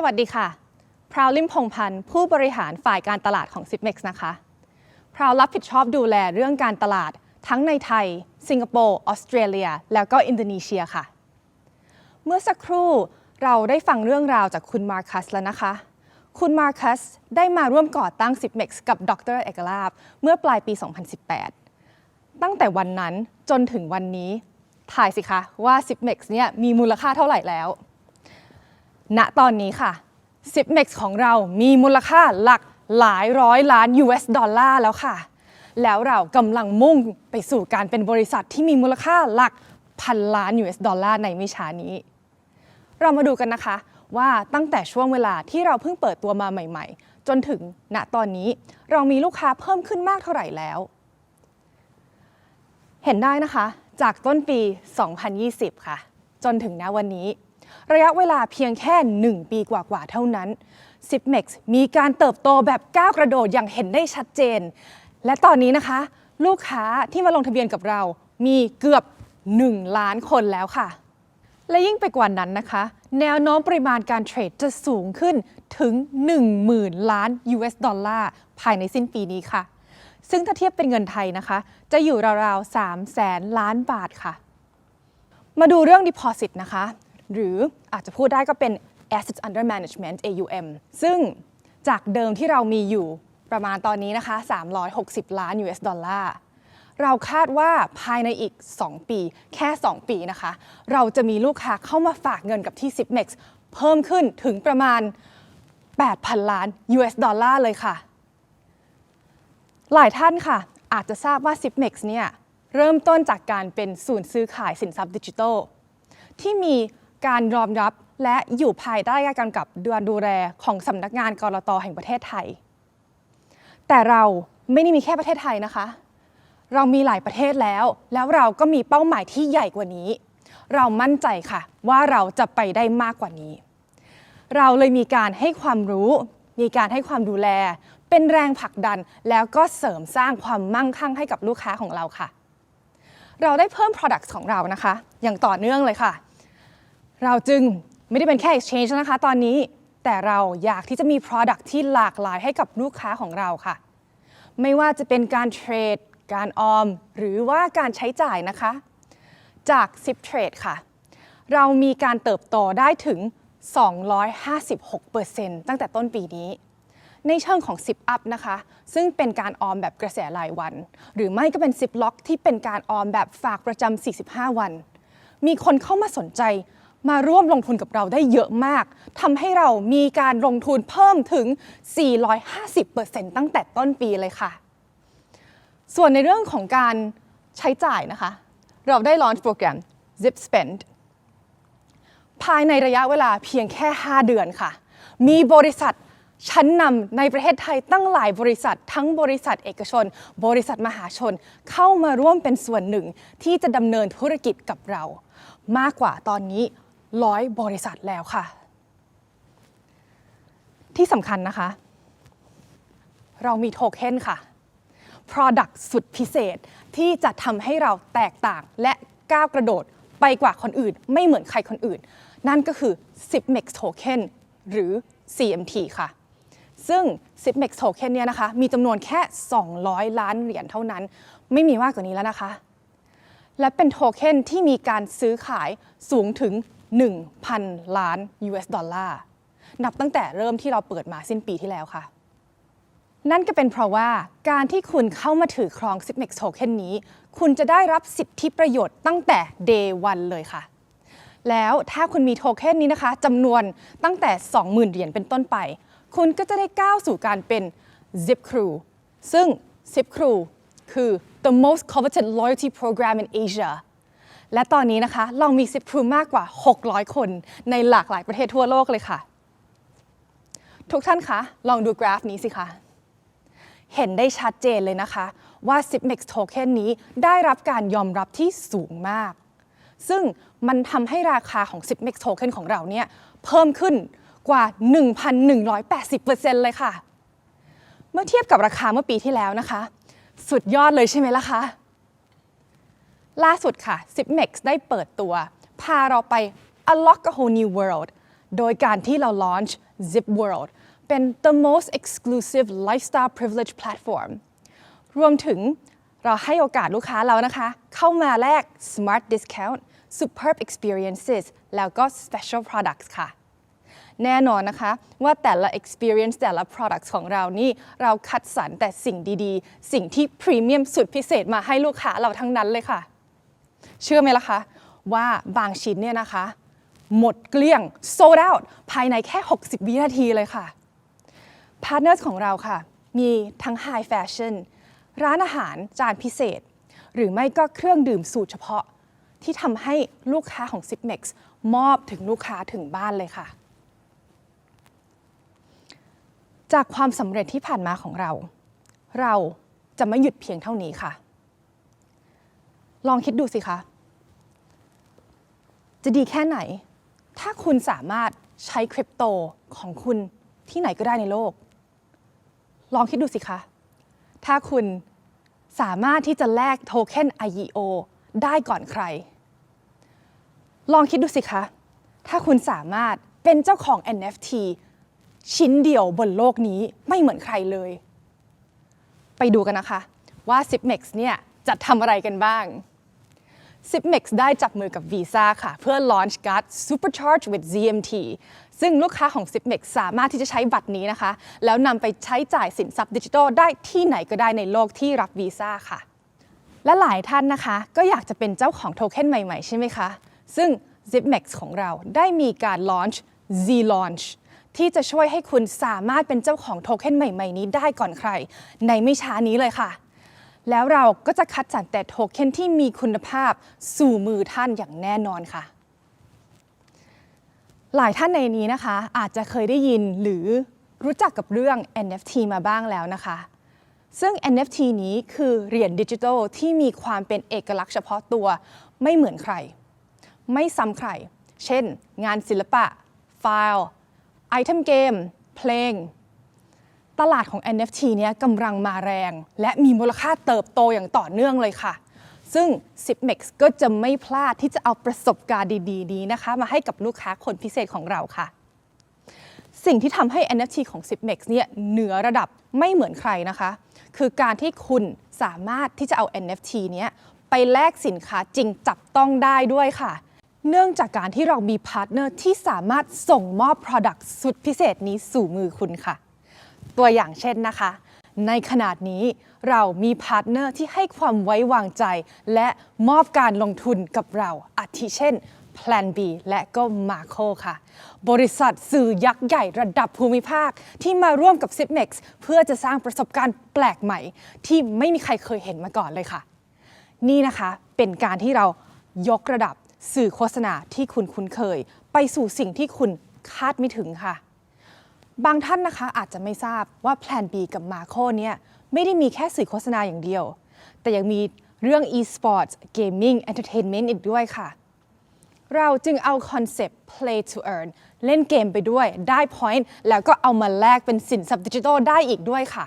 สวัสดีค่ะ พราวลิมพงพันธ์ผู้บริหารฝ่ายการตลาดของ Zipmex นะคะ พราวรับผิดชอบดูแลเรื่องการตลาดทั้งในไทย สิงคโปร์ ออสเตรเลีย แล้วก็อินโดนีเซียค่ะ เมื่อสักครู่เราได้ฟังเรื่องราวจากคุณมาร์คัสแล้วนะคะ คุณมาร์คัสได้มาร่วมก่อตั้ง Zipmex กับดรเอกลาบเมื่อปลายปี 2018 ตั้งแต่วันนั้นจนถึงวันนี้ถ่ายสิคะว่า Zipmex เนี่ยมีมูลค่าเท่าไหร่แล้ว ณตอนนี้ค่ะ Zipmex ของเรามีมูลค่าหลักหลายร้อยล้าน US ดอลลาร์แล้วค่ะ แล้วเรากำลังมุ่งไปสู่การเป็นบริษัทที่มีมูลค่าหลักพันล้าน US ดอลลาร์ในไม่ช้านี้ เรามาดูกันนะคะว่าตั้งแต่ช่วงเวลาที่เราเพิ่งเปิดตัวมาใหม่ ๆ จนถึงณตอนนี้เรามีลูกค้าเพิ่มขึ้นมากเท่าไหร่แล้ว เห็นได้นะคะ จากต้นปี 2020 ค่ะ จนถึงณวันนี้ ระยะเวลาเพียงแค่ 1 ปีกว่าๆเท่านั้น Zipmex มีการเติบโตแบบก้าวกระโดดอย่างเห็นได้ชัดเจน และตอนนี้นะคะ ลูกค้าที่มาลงทะเบียนกับเรา มีเกือบ 1 ล้านคนแล้วค่ะ และยิ่งไปกว่านั้นนะคะ แนวโน้มปริมาณการเทรดจะสูงขึ้นถึง 10,000 ล้าน US ดอลลาร์ภายในสิ้นปีนี้ค่ะ ซึ่งถ้าเทียบเป็นเงินไทยนะคะ จะอยู่ราวๆ3แสนล้านบาทค่ะ มาดูเรื่อง deposit นะคะ หรืออาจจะพูดได้ก็เป็น assets under management AUM ซึ่งจากเดิมที่เรามีอยู่ประมาณตอนนี้นะคะ 360 ล้าน US ดอลลาร์เราคาดว่าภายในอีก 2 ปี แค่ 2 ปีนะคะ เราจะมีลูกค้าเข้ามาฝากเงินกับที่ Zipmex เพิ่มขึ้นถึงประมาณ 8,000 ล้าน US ดอลลาร์เลยค่ะ หลายท่านค่ะ อาจจะทราบว่า Zipmex เนี่ย เริ่มต้นจากการเป็นศูนย์ซื้อขายสินทรัพย์ดิจิทัลที่มี การยอมรับและอยู่ภายใต้การกำกับดูแลของสำนักงานกรตแห่งประเทศไทย แต่เราไม่ได้มีแค่ประเทศไทยนะคะ เรามีหลายประเทศแล้ว แล้วเราก็มีเป้าหมายที่ใหญ่กว่านี้ เรามั่นใจค่ะ ว่าเราจะไปได้มากกว่านี้ เราเลยมีการให้ความรู้ มีการให้ความดูแล เป็นแรงผลักดันแล้วก็เสริมสร้างความมั่งคั่งให้กับลูกค้าของเราค่ะ เราได้เพิ่ม Product ของเรานะคะ อย่างต่อเนื่องเลยค่ะ เราจึงไม่ได้เป็นแค่ Exchange นะคะตอนนี้ แต่เราอยากที่จะมี Product ที่หลากหลายให้กับลูกค้าของเราค่ะ ไม่ว่าจะเป็นการเทรด การออม หรือว่าการใช้จ่ายนะคะ จาก 10 Trade ค่ะ เรามีการเติบโตได้ถึง 256%ตั้งแต่ต้นปีนี้ ในเชิงของ 10 up นะคะ ซึ่งเป็นการออมแบบกระแสรายวัน หรือไม่ก็เป็น 10ล็อกที่เป็นการออมแบบฝากประจำ45 วัน มีคนเข้ามาสนใจ มาร่วมลงทุนกับเราได้เยอะมากทำให้เรามีการลงทุนเพิ่มถึง 450%ตั้งแต่ต้นปีเลยค่ะ ส่วนในเรื่องของการใช้จ่ายนะคะ เราได้ launch โปรแกรม Zip Spend ภายในระยะเวลาเพียงแค่ 5 เดือนค่ะ มีบริษัทชั้นนำในประเทศไทยตั้งหลายบริษัท ทั้งบริษัทเอกชน บริษัทมหาชนเข้ามาร่วมเป็นส่วนหนึ่งที่จะดำเนินธุรกิจกับเรา มากกว่าตอนนี้ ร้อยบริษัทแล้วค่ะ ที่สำคัญนะคะ เรามีโทเค็นค่ะ Product สุดพิเศษที่จะทำให้เราแตกต่างและก้าวกระโดดไปกว่าคนอื่น ไม่เหมือนใครคนอื่น นั่นก็คือ Zipmex Token หรือ CMT ค่ะ ซึ่ง Zipmex Token เนี่ยนะคะ มีจำนวนแค่ 200 ล้านเหรียญเท่านั้น ไม่มีมากกว่านี้แล้วนะคะ และเป็นโทเค็นที่มีการซื้อขายสูงถึง 1,000 ล้าน US ดอลลาร์ นับตั้งแต่เริ่มที่เราเปิดมาสิ้นปีที่แล้วค่ะ นั่นก็เป็นเพราะว่าการที่คุณเข้ามาถือครอง Zipmex Token นี้ คุณจะได้รับสิทธิประโยชน์ตั้งแต่ day 1 เลยค่ะ แล้วถ้าคุณมีโทเค็นนี้นะคะจำนวนตั้งแต่ 20,000 เหรียญเป็นต้นไป คุณก็จะได้ก้าวสู่การเป็น Zip Crew ซึ่ง Zip Crew คือ the most coveted loyalty program in Asia และตอนนี้นะคะเรามี Zip Crew มากกว่า 600 คนในหลากหลายประเทศทั่วโลกเลยค่ะ ทุกท่านคะลองดูกราฟนี้สิคะเห็นได้ชัดเจนเลยนะคะว่า Zipmex Token นี้ได้รับการยอมรับที่สูงมาก ซึ่งมันทำให้ราคาของ Zipmex Token ของเราเนี่ยเพิ่มขึ้นกว่า 1,180%เลยค่ะ เมื่อเทียบกับราคาเมื่อปีที่แล้วนะคะ สุดยอดเลยใช่ไหมล่ะคะ ล่าสุดค่ะ Zipmex ได้เปิดตัว พาเราไป unlock a whole new world โดยการที่เรา launch Zip World เป็น the most exclusive lifestyle privilege platform รวมถึงเราให้โอกาสลูกค้าเรานะคะ เข้ามาแลก smart discount superb experiences แล้วก็ special products ค่ะ แน่นอนนะคะ ว่าแต่ละ experience แต่ละ products ของเรานี่ เราคัดสรรแต่สิ่งดีๆ สิ่งที่พรีเมียมสุดพิเศษมาให้ลูกค้าเราทั้งนั้นเลยค่ะ เชื่อไหมล่ะคะ ว่าบางชิ้นเนี่ยนะคะ หมดเกลี้ยง sold out ภายในแค่ 60 วินาทีเลยค่ะพาร์ทเนอร์ของเราค่ะ มีทั้ง High Fashion ร้านอาหารจานพิเศษ หรือไม่ก็เครื่องดื่มสูตรเฉพาะ ที่ทำให้ลูกค้าของ s i p m e x มอบถึงลูกค้าถึงบ้านเลยค่ะ จากความสำเร็จที่ผ่านมาของเรา เราจะไม่หยุดเพียงเท่านี้ค่ะ ลองคิดดูสิคะ จะดีแค่ไหน ถ้าคุณสามารถใช้คริปโตของคุณที่ไหนก็ได้ในโลก ลองคิดดูสิคะ ถ้าคุณสามารถที่จะแลกโทเค็น IEO ได้ก่อนใคร ลองคิดดูสิคะ ถ้าคุณสามารถเป็นเจ้าของ NFT ชิ้นเดียวบนโลกนี้ไม่เหมือนใครเลย ไปดูกันนะคะว่า Zipmex เนี่ย จะทำอะไรกันบ้าง Zipmex ได้จับมือกับ Visa ค่ะ เพื่อ launch card Supercharge with ZMT ซึ่งลูกค้าของ Zipmex สามารถที่จะใช้บัตรนี้นะคะ แล้วนำไปใช้จ่ายสินทรัพย์ดิจิทัลได้ที่ไหนก็ได้ในโลกที่รับ Visa ค่ะ และหลายท่านนะคะ ก็อยากจะเป็นเจ้าของโทเค็นใหม่ ๆ ใช่ไหมคะ ซึ่ง Zipmex ของเราได้มีการ launch Z Launch ที่จะช่วยให้คุณสามารถเป็นเจ้าของโทเค็นใหม่ ๆ นี้ได้ก่อนใคร ในไม่ช้านี้เลยค่ะ แล้วเราก็จะคัดสรรแต่โทเค็นที่มีคุณภาพสู่มือท่านอย่างแน่นอนค่ะ หลายท่านในนี้นะคะ อาจจะเคยได้ยินหรือรู้จักกับเรื่อง NFT มาบ้างแล้วนะคะ ซึ่ง NFT นี้คือเหรียญดิจิทัลที่มีความเป็นเอกลักษณ์เฉพาะตัวไม่เหมือนใคร ไม่ซ้ำใคร เช่น งานศิลปะ ไฟล์ ไอเทมเกม เพลง ตลาดของ NFT เนี้ยกำลังมาแรง และมีมูลค่าเติบโตอย่างต่อเนื่องเลยค่ะ ซึ่ง Zipmex ก็จะไม่พลาดที่จะเอาประสบการณ์ดีๆ นี้นะคะ มาให้กับลูกค้าคนพิเศษของเราค่ะ สิ่งที่ทำให้ NFT ของ Zipmex เนี่ยเหนือระดับไม่เหมือนใครนะคะ คือการที่คุณสามารถที่จะเอา NFT เนี้ยไปแลกสินค้าจริงจับต้องได้ด้วยค่ะเนื่องจากการที่เรามีพาร์ทเนอร์ที่สามารถส่งมอบ Product สุดพิเศษนี้สู่มือคุณค่ะ ตัวอย่างเช่นนะคะ ในขนาดนี้เรามีพาร์ทเนอร์ที่ให้ความไว้วางใจ และมอบการลงทุนกับเราอาทิเช่น Plan B และก็ Marco ค่ะ บริษัทสื่อยักษ์ใหญ่ระดับภูมิภาค ที่มาร่วมกับ Zipmex เพื่อจะสร้างประสบการณ์แปลกใหม่ ที่ไม่มีใครเคยเห็นมาก่อนเลยค่ะ นี่นะคะเป็นการที่เรายกระดับสื่อโฆษณาที่คุณคุ้นเคย ไปสู่สิ่งที่คุณคาดไม่ถึงค่ะ บางท่านนะคะอาจจะไม่ทราบว่า Plan B กับ Marco เนี่ยไม่ได้มีแค่สื่อโฆษณาอย่างเดียว แต่ยังมีเรื่อง e-sports gaming entertainment อีกด้วยค่ะ เราจึงเอาคอนเซปต์ play to earn เล่นเกมไปด้วยได้ point แล้วก็เอามาแลกเป็นสินทรัพย์ดิจิทัลได้อีกด้วยค่ะ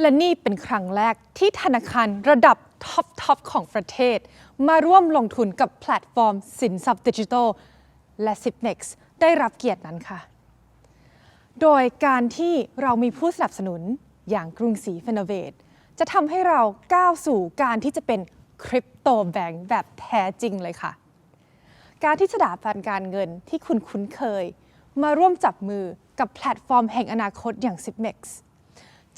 และนี่เป็นครั้งแรกที่ธนาคารระดับท็อปทอปของประเทศ มาร่วมลงทุนกับแพลตฟอร์มสินทรัพย์ดิจิทัลและ Zipmex ได้รับเกียรตินั้นค่ะ โดยการที่เรามีผู้สนับสนุนอย่างกรุงศรีเฟนเวตจะทำให้เราก้าวสู่การที่จะเป็นคริปโตแบงก์แบบแท้จริงเลยค่ะ การที่สถาบันการเงินที่คุณคุ้นเคย มาร่วมจับมือกับแพลตฟอร์มแห่งอนาคตอย่าง Zipmex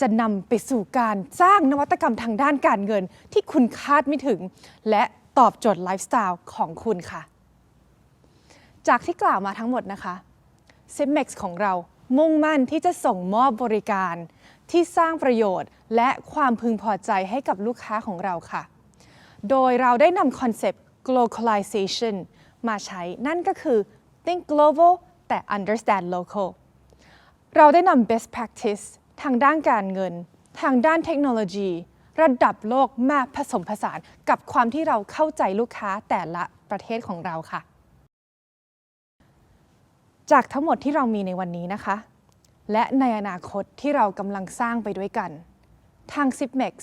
จะนำไปสู่การสร้างนวัตกรรมทางด้านการเงินที่คุณคาดไม่ถึง และตอบโจทย์ไลฟ์สไตล์ของคุณค่ะ จากที่กล่าวมาทั้งหมดนะคะ Zipmex ของเรา มุ่งมั่นที่จะส่งมอบบริการ ที่สร้างประโยชน์ และความพึงพอใจให้กับลูกค้าของเราค่ะ โดยเราได้นำคอนเซปต์ globalization มาใช้นั่นก็คือ think global แต่ understand local เราได้นำ best practice ทางด้านการเงิน ทางด้านเทคโนโลยี ระดับโลกมาผสมผสานกับความที่เราเข้าใจลูกค้าแต่ละประเทศของเราค่ะ จากทั้งหมดที่เรามีในวันนี้นะคะ และในอนาคตที่เรากำลังสร้างไปด้วยกัน ทาง Zipmex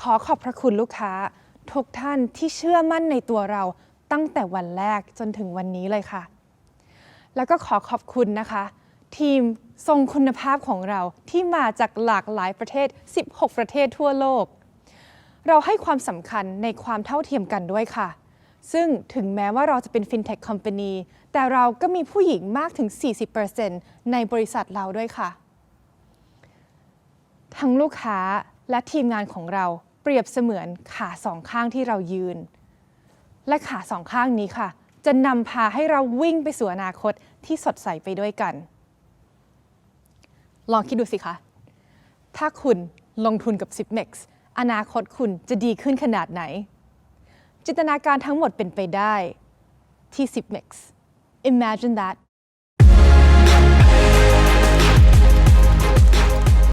ขอขอบพระคุณลูกค้า ทุกท่านที่เชื่อมั่นในตัวเราตั้งแต่วันแรกจนถึงวันนี้เลยค่ะ แล้วก็ขอขอบคุณนะคะ ทีมทรงคุณภาพของเราที่มาจากหลากหลายประเทศ 16 ประเทศทั่วโลก เราให้ความสำคัญในความเท่าเทียมกันด้วยค่ะ ซึ่งถึงแม้ว่าเราจะเป็น FinTech Company แต่เราก็มีผู้หญิงมากถึง 40%ในบริษัทเราด้วยค่ะ ทั้งลูกค้าและทีมงานของเราเปรียบเสมือนขาสองข้างที่เรายืน และขาสองข้างนี้ค่ะ จะนำพาให้เราวิ่งไปสู่อนาคตที่สดใสไปด้วยกัน ลองคิดดูสิคะ ถ้าคุณลงทุนกับ Zipmex อนาคตคุณจะดีขึ้นขนาดไหน จินตนาการทั้งหมดเป็นไปได้ที่ 10 mix Imagine that